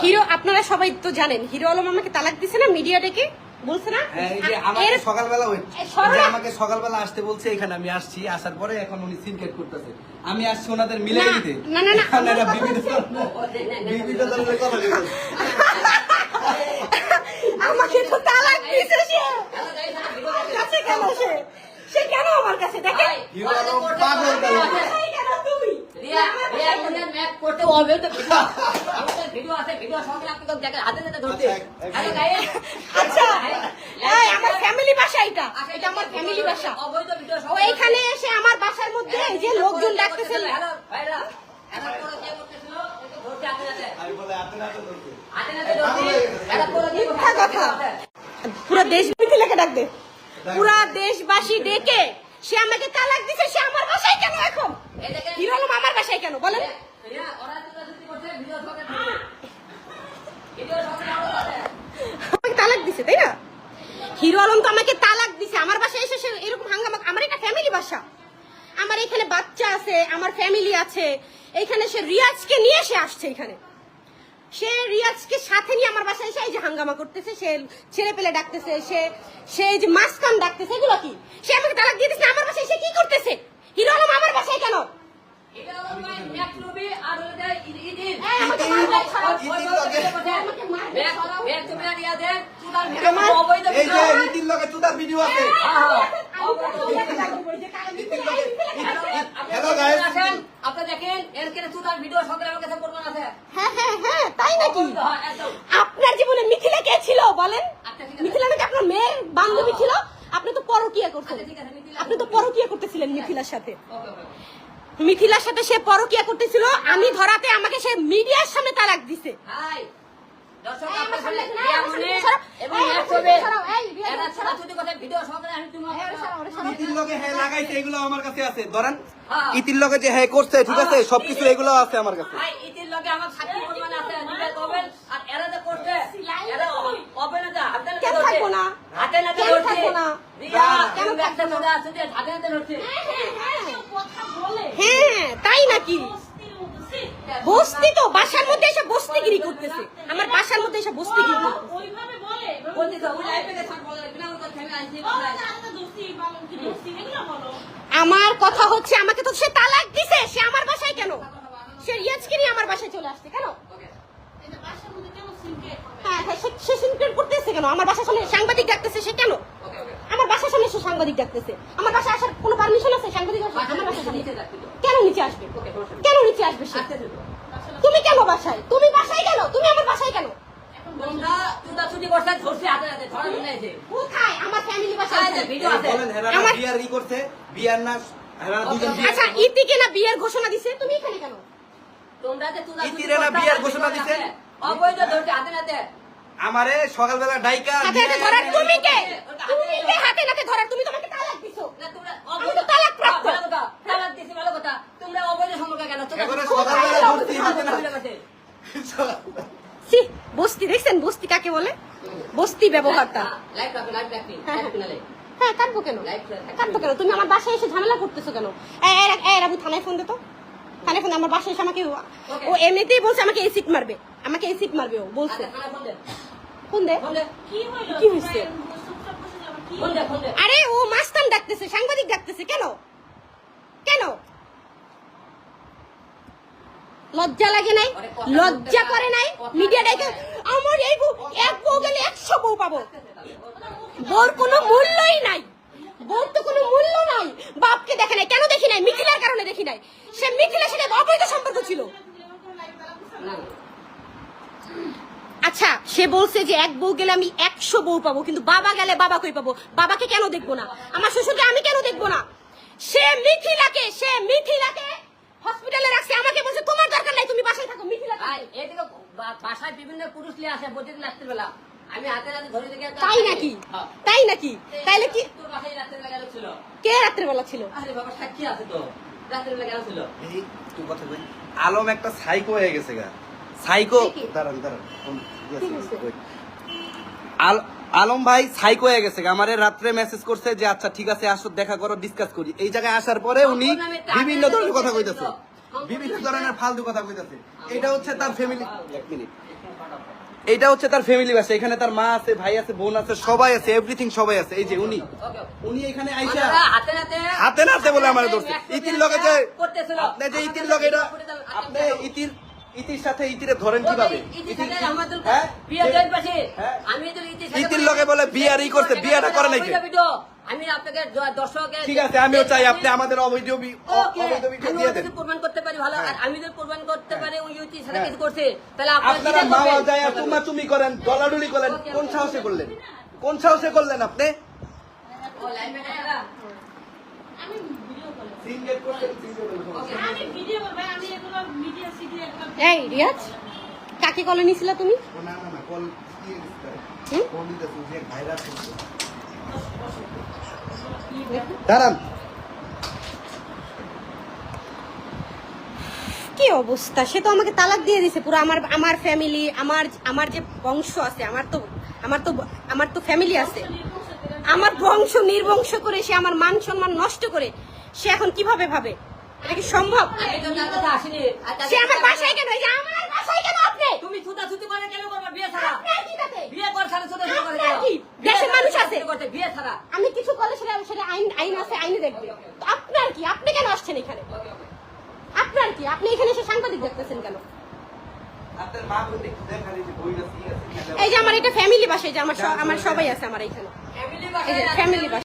Hero আপনারা সবাই তো জানেন হিরো আলম আমাকে তালাক দিছে না মিডিয়া ডেকে বলছে না? হ্যাঁ, আমাকে সকালবেলা আমাকে সকালবেলা আসতে বলছে এখানে আমি আসছি আসার পরে এখন উনি সিনকেট করতেছে। আমি আসছি ওনাদের মিলাই না, দিতে। না, না, না, এখন আমার এরা কথা বিভিন্ন বিভিন্ন ধরনের কথা আমাকে তো তালাক দিছে সে। কাছে কেন সে। সে কেন আমার কাছে? দেখে হিরো আলম পাগল আচ্ছা এই আমার ফ্যামিলি বাসা এটা। এটা আমার ফ্যামিলি বাসা। ও এইখানে এসে আমার বাসার মধ্যে এই যে লোকজন ডাকতেছে আমি বলে আপনি না তো বলছে। মিথ্যা কথা। পুরো দেশ মিথিলাকে ডাক দে। পুরা দেশবাসী ডেকে সে আমাকে তালাক দিছে সে আমার বাসায় কেন এখন? হিরো আলম আমার বাসায় কেন? বলেন। আমাকে তালাক দিছে তাই না? হিরো আলম তো আমাকে তালাক দিছে। আমার বাসায় এসে সে এরকম হাঙ্গামা আমার এটা ফ্যামিলি বাসা। আমার এখানে বাচ্চা আছে আমার ফ্যামিলি আছে। এখানে সে রিয়াজকে নিয়ে সে আসছে এখানে। সে রিয়াজকে সাথে নিয়ে আমার বাসায় এসে এই যে হাঙ্গামা করতেছে সে ছেলে পেলে ডাকতেছে সে সে যে মাসকান ডাকতেছে এগুলো কি? সে আমাকে তালাক দিয়ে দিচ্ছে আমার বাসায় সে কি করতেছে? হিরো আলম আমার বাসায় কেন? এই, আমাকে মারবে, ছাড়াও। আমাকে মারবে, ছাড়াও। এই যে নীতির লগে চুদার ভিডিও আছে। Hello, guys. আপনি দেখেন এর কেন চুদার ভিডিও সকালে আমার কাছে প্রমাণ আছে হ্যাঁ হ্যাঁ হ্যাঁ তাই নাকি? হ্যাঁ, আপনার জীবনে মিথিলা কে ছিল বলেন? আচ্ছা। মিথিলা নাকি আপনার মেয়ের বান্ধবী ছিল? আপনি তো পরকিয়া করছেন আচ্ছা, আপনি তো পরকিয়া করতেছিলেন মিথিলার সাথে। মিথিলার সাথে সে পরকিয়া করতেছিল আমি ধরাতে আমাকে সে মিডিয়ার সামনে তালাক দিছে। ইতির লগে হ্যাঁ এগুলো আমার কাছে আছে। ধরেন হ্যাঁ। ইতির লগে যে হ্যাঁ করছে ঠিক আছে সবকিছু এগুলো আছে আমার কাছে হাই ইতির লগে আমার সাক্ষী প্রমাণ আছে নিবে কবেন আর এরা যে করছে এরা হবে না যা হাতে কেন ধরছে। থাকব না? হাতে নাতে কেন ধরছে থাকব না? রিয়া কেন কেন একটা থাকব না? মোড়া আছে যে হাতে নাতে ধরছে হ্যাঁ তাই নাকি? বস্তি তো বাসার মধ্যে এসে বস্তিগিরি করতেছে। আমার বাসার মধ্যে এসে বস্তিগিরি করতেছে। ওইভাবে বলে বলতে তো ওই লাইফে গেছে বলে বিনা কথা আমি আইছি বলে আমার কথা হচ্ছে আমাকে তো সে তালাক দিছে সে আমার বাসায় কেন? সে রিয়াজকে নিয়ে আমার বাসায় চলে আসছে কেন? হ্যাঁ হ্যাঁ সে- সে সিনক্রেট করতেছে কেন? আমার বাসার সামনে সাংবাদিক ডাকতেছে সে কেন ওকে ওকে আমার বাসার সামনে সে সাংবাদিক ডাকতেছে। আমার বাসায় আসার কোনো পারমিশন আছে? সাংবাদিক? আমার কেন নিচে আসবে। কেন নিচে আসবে তুমি কেন বাসায়? তুমি বাসায় কেন? তুমি আমার বাসায় কেন? আমার ফ্যামিলি বাসায় আয় আছে। যে ভিডিও আছে। বলেন হেরা আমার- বিয়ার ই করছে বিয়ার না হেরা দুজন বিয়ে আচ্ছা ইতিকে না বিয়ের ঘোষণা দিছে? তুমি এখানে কেন? ইতিরে না বিয়ার ঘোষণা দিছে? অবৈধ ধরছে হাতে হাতে। আমারে সকালবেলা ডাইকা তুমি কে? তুমি হাতে নাতে ধরার তুমি তোমাকে তালাক দিছো। না তোমরা আমি তো তালাক প্রাপ্ত। তালাক দিছি ভালো কথা। তোমরা অবৈধ সম্পর্ক কেন? তোমরা এবারে কোথায় সকালবেলা যাও? ধরছি, হাতে না- ভুলে গেছে। সি বস্তি দেখছেন বস্তি কাকে বলে? বস্তি ব্যবহারটা। লাইভ রাখো লাইভ রাখবি হ্যাঁ, লাইভ কিনালে কাটবো কেন? কাটবো কেন? তুমি আমার বাসায় এসে ঝামেলা করতেছো কেন? এই, রাবু থানায় ফোন দে তো। থানায় ফোন আমার বাসায় এসে আমাকে ও এমনিতেই বলছে আমাকে এসিড মারবে। আমাকে এসিড মারবে ও বলছে। আচ্ছা ফোন দে। কি হয়েছে? আরে ও মাস্তান ডাকতেছে সাংবাদিক ডাকতেছে কেন? কেন? লজ্জা লাগে নাই? লজ্জা করে নাই? মিডিয়া ডাকে আমার এই এক বউ গেলে একশো বউ পাবো। বউর কোনো মূল্যই নাই। বউর তো কোনো মূল্য নাই। বাপকে দেখে নাই কেন দেখি নাই? মিথিলার কারণে দেখি নাই। সে মিথিলার সাথে অবৈধ সম্পর্ক ছিল না আচ্ছা সে বলছে যে এক বউ গেলে আমি একশো বউ পাবো কিন্তু বাবা গেলে বাবা কই পাবো? বাবাকে কেন দেখব না? আমার শ্বশুরকে আমি কেন দেখব না? সে মিথিলাকে সে মিথিলাকে হসপিটালে রাখছে। আমাকে বলছে তোমার দরকার নাই তুমি বাসায় থাকো মিথিলা এদিকে বাসায় বিভিন্ন পুরুষ নিয়ে আসে প্রতিদিন রাত্রে বেলা। আমি হাতে হাতে ধরে দেখে তাই নাকি? হ্যাঁ। তাই নাকি? তাইলে কি তোর বাসায় রাত্রে বেলা ছিল? কে রাত্রেবেলা ছিল? আরে বাবা সাক্ষী আছে তো। রাত্রে বেলা গেল ছিল? এই তুই কথা বলি আলম একটা সাইকো হয়ে গেছে গা। সাইকো দাঁড়ান দাঁড়ান. আল- আলম ভাই সাইকো হয়ে গেছে আমার রাত্রে মেসেজ করছে যে আচ্ছা ঠিক আছে আসো দেখা করো ডিসকাস করি এই জায়গায় আসার পরে উনি বিভিন্ন ধরনের কথা কইতেছে বিভিন্ন ধরনের ফালতু কথা কইতাছে এটা হচ্ছে তার ফ্যামিলি এক মিনিট এটা হচ্ছে তার ফ্যামিলি বাসা এখানে তার মা আছে ভাই আছে বোন আছে সবাই আছে এভরিথিং সবাই আছে এই যে উনি উনি এখানে আইসা হাতে নাতে হাতে নাতে বলে আমার ধরছে ইতির লগে যে করতেছিল। আপনি যে ইতির লগে এটা আপনি ইতির ইতির সাথে ইতিরে ধরেন কীভাবে? ইতির হ্যাঁ? হ্যাঁ? আমি তো ইতির সাথে ইতির লগে বলে বিয়ার ই করছে, বিয়াটা করে নাকি? আমি আপনাকে দর্শকে ঠিক আছে আমিও চাই আপনি আমাদের অবৈধ বি- অ- অবৈধ ভিডিও দিয়ে দেন। প্রমাণ করতে পারি ভালো। আর আমি যদি প্রমাণ করতে পারি ওই ইউটির সাথে কিছু করছে তাহলে আপনারা আপনারা যেটা মাওয়া যায় তুমা করেন দলাডুলি করেন কোন সাহসে করলেন? কোন সাহসে করলেন আপনি? এই রিয়াজ কাকে কলে নিছিলা তুমি? দাঁড়ান। কি অবস্থা? সে তো আমাকে তালাক দিয়ে দিছে পুরো আমার আমার ফ্যামিলি আমার আমার যে বংশ আছে আমার তো আমার তো আমার তো ফ্যামিলি আছে। আমার বংশ নির্বংশ করে সে আমার মান সম্মান নষ্ট করে সে এখন কীভাবে ভাবে? এটা কি সম্ভব? সে আমার বাসায় কেন এই যে আমার বাসায় কেন আপনি? তুমি ছুটাছুটি করে কেন করবা? বিয়ে ছাড়া। আপনার কি তাতে? বিয়ে কর ছাড়া ছুটাছুটি করে আপনার কেন? কি? বিয়ে দেশের মানুষ আছে। করতে, বিয়ে ছাড়া। আমি কিছু করলে সেটা সেটা আইন আইন আছে আইনে দেখবে। তো আপনার কি? আপনি কেন আসছেন এখানে? আপনার কি? আপনি এখানে এসে সাংবাদিক দেখতেছেন কেন? আপনার মা বলতে একটু দেখালি যে বইটা কি আছে এই যে আমার এটা ফ্যামিলি বাসায় যে আমার আমার সবাই আছে আমার এখানে। ফ্যামিলি এই ফ্যামিলি বাসা